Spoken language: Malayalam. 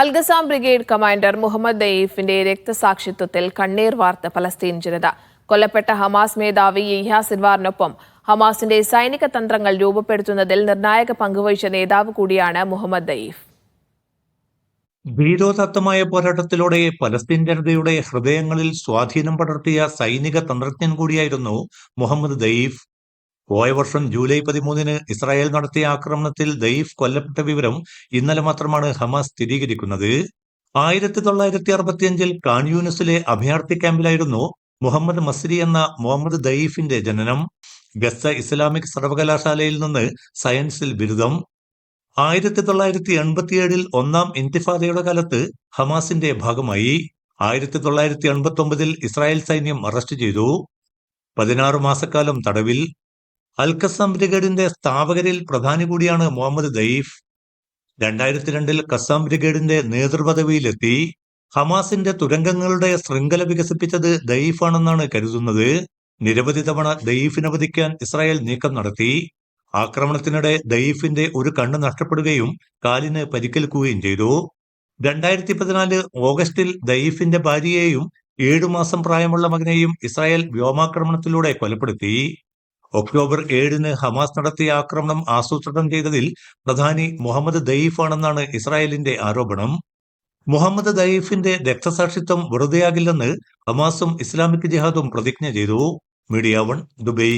Al Qassam brigade commander Mohammed ദയീഫിന്റെ രക്തസാക്ഷിത്വത്തിൽ കണ്ണീർ വാർത്ത ഫലസ്തീൻ ജനത. കൊല്ലപ്പെട്ട ഹമാസ് മേധാവി യഹ്യ സിൻവാറിനൊപ്പം ഹമാസിന്റെ സൈനിക തന്ത്രങ്ങൾ രൂപപ്പെടുത്തുന്നതിൽ നിർണായക പങ്കുവഹിച്ച നേതാവ് കൂടിയാണ് മുഹമ്മദ് ദയീഫ്. ഭീരോദത്തമായ പോരാട്ടത്തിലൂടെ പലസ്തീൻ ജനതയുടെ ഹൃദയങ്ങളിൽ സ്വാധീനം പടർത്തിയ സൈനിക തന്ത്രജ്ഞൻ കൂടിയായിരുന്നു മുഹമ്മദ് ദയീഫ്. പോയ വർഷം ജൂലൈ പതിമൂന്നിന് ഇസ്രായേൽ നടത്തിയ ആക്രമണത്തിൽ ദയീഫ് കൊല്ലപ്പെട്ട വിവരം ഇന്നലെ മാത്രമാണ് ഹമാസ് സ്ഥിരീകരിക്കുന്നത്. ആയിരത്തി തൊള്ളായിരത്തി അറുപത്തിയഞ്ചിൽ കാൺയൂനിസിലെ അഭയാർത്ഥി ക്യാമ്പിലായിരുന്നു മുഹമ്മദ് മസ്രി എന്ന മുഹമ്മദ് ദയീഫിന്റെ ജനനം. ഗസ ഇസ്ലാമിക് സർവകലാശാലയിൽ നിന്ന് സയൻസിൽ ബിരുദം. ആയിരത്തി തൊള്ളായിരത്തി എൺപത്തിയേഴിൽ ഒന്നാം ഇന്തിഫാദയുടെ കാലത്ത് ഹമാസിന്റെ ഭാഗമായി. ആയിരത്തി തൊള്ളായിരത്തി എൺപത്തി ഒമ്പതിൽ ഇസ്രായേൽ സൈന്യം അറസ്റ്റ് ചെയ്തു. പതിനാറ് മാസക്കാലം തടവിൽ. അൽഖസം ബ്രിഗേഡിന്റെ സ്ഥാപകരിൽ പ്രധാനി കൂടിയാണ് മുഹമ്മദ് ദയീഫ്. രണ്ടായിരത്തി രണ്ടിൽ കസാം ബ്രിഗേഡിന്റെ നേതൃപദവിയിലെത്തി ഹമാസിന്റെ തുരങ്കങ്ങളുടെ ശൃംഖല വികസിപ്പിച്ചത് ദയീഫാണെന്നാണ് കരുതുന്നത്. നിരവധി തവണ ദയീഫിനെ വധിക്കാൻ ഇസ്രായേൽ നീക്കം നടത്തി. ആക്രമണത്തിനിടെ ദയീഫിന്റെ ഒരു കണ്ണ് നഷ്ടപ്പെടുകയും കാലിന് പരിക്കേൽക്കുകയും ചെയ്തു. രണ്ടായിരത്തി പതിനാല് ഓഗസ്റ്റിൽ ദയീഫിന്റെ ഭാര്യയെയും ഏഴു മാസം പ്രായമുള്ള മകനെയും ഇസ്രായേൽ വ്യോമാക്രമണത്തിലൂടെ കൊലപ്പെടുത്തി. ഒക്ടോബർ ഏഴിന് ഹമാസ് നടത്തിയ ആക്രമണം ആസൂത്രണം ചെയ്തതിൽ പ്രധാനി മുഹമ്മദ് ദയീഫാണെന്നാണ് ഇസ്രായേലിന്റെ ആരോപണം. മുഹമ്മദ് ദയീഫിന്റെ രക്തസാക്ഷിത്വം വെറുതെയാകില്ലെന്ന് ഹമാസും ഇസ്ലാമിക് ജിഹാദും പ്രതിജ്ഞ ചെയ്തു. Media one Dubai.